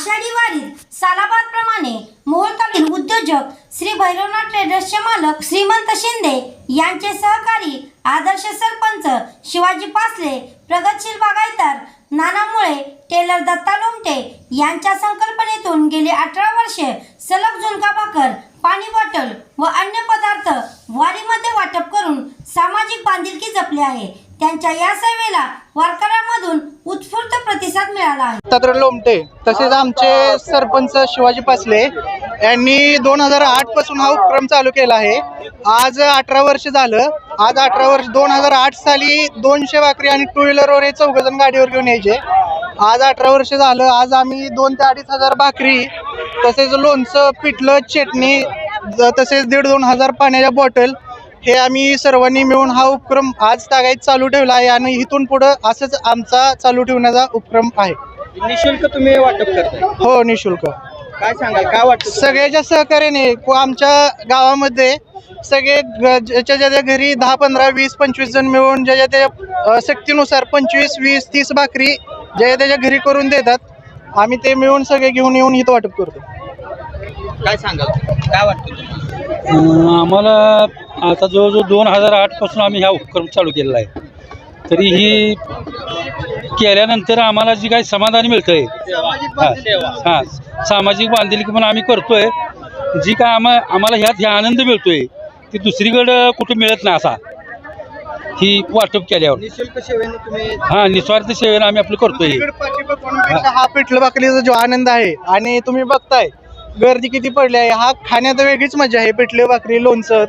आषाढी वारीत सालाबादप्रमाणे मोहोळतातील उद्योजक श्री भैरवनाथ ट्रेडर्सचे मालक श्रीमंत शिंदे यांचे सहकारी आदर्श सरपंच शिवाजी पासले प्रगतशील बागायतदार नानामुळे टेलर दत्ता लोमटे यांच्या संकल्पनेतून गेली अठरा वर्षे सलग झुणका भाकर पाणी बॉटल व अन्य पदार्थ वारीमध्ये वाटप करून सामाजिक बांधिलकी जपली आहे. त्यांच्या या सेवेला वारकऱ्यांमधून उत्स्फूर्त प्रतिसाद मिळाला आहे. दत्तात्रय लोमटे तसेच आमचे सरपंच शिवाजी पासले यांनी दोन हजार आठपासून हा उपक्रम चालू केला आहे. आज अठरा वर्ष झालं. आज अठरा वर्ष दोन हजार आठ साली दोनशे भाकरी आणि टू व्हीलरवर हे चौघजण गाडीवर घेऊन यायचे. आज अठरा वर्ष झालं. आज आम्ही दोन ते अडीच हजार भाकरी तसेच लोणचं पिठलं चटणी तसेच दीड दोन हजार पाण्याच्या बॉटल हे आम्ही सर्वांनी मिळून हा उपक्रम आज तागायत चालू ठेवला आहे आणि इथून पुढं असंच आमचा चालू ठेवण्याचा उपक्रम आहे. निशुल्क तुम्ही वाटप करताय? हो निशुल्क. काय सांगाल? काय वाटतं सगळ्याच्या सहकार्याने को- आमच्या गावामध्ये सगळे ग- ज्याच्या ज्याच्या घरी दहा पंधरा वीस पंचवीस जण मिळून ज्याच्या त्याच्या अ, सक्तीनुसार पंचवीस वीस तीस भाकरी ज्या त्याच्या घरी करून देतात. आम्ही ते मिळून सगळे घेऊन येऊन इथं वाटप करतो. काय सांगाल? काय वाटतं तुम्हाला? अं, आम्हाला आता जवळजवळ दोन हजार आठपासून आम्ही हा उपक्रम चालू केलेला आहे. तरी ही केल्यानंतर आम्हाला जी काही समाधान मिळतं आहे हां सामाजिक बांधिलकी पण आम्ही करतोय. जी काय आम्हा आम्हाला ह्यात हे आनंद मिळतोय ती दुसरीकडं कुठं मिळत नाही असा ही वाटप केल्यावर. हां निस्वार्थ सेवेनं आम्ही आपलं करतोय. हा पिठलं भाकरीचा जो आनंद आहे आणि तुम्ही बघताय गर्दी किती पडली आहे हा खाण्यात वेगळीच मजा आहे पिठले भाकरी लोणचं.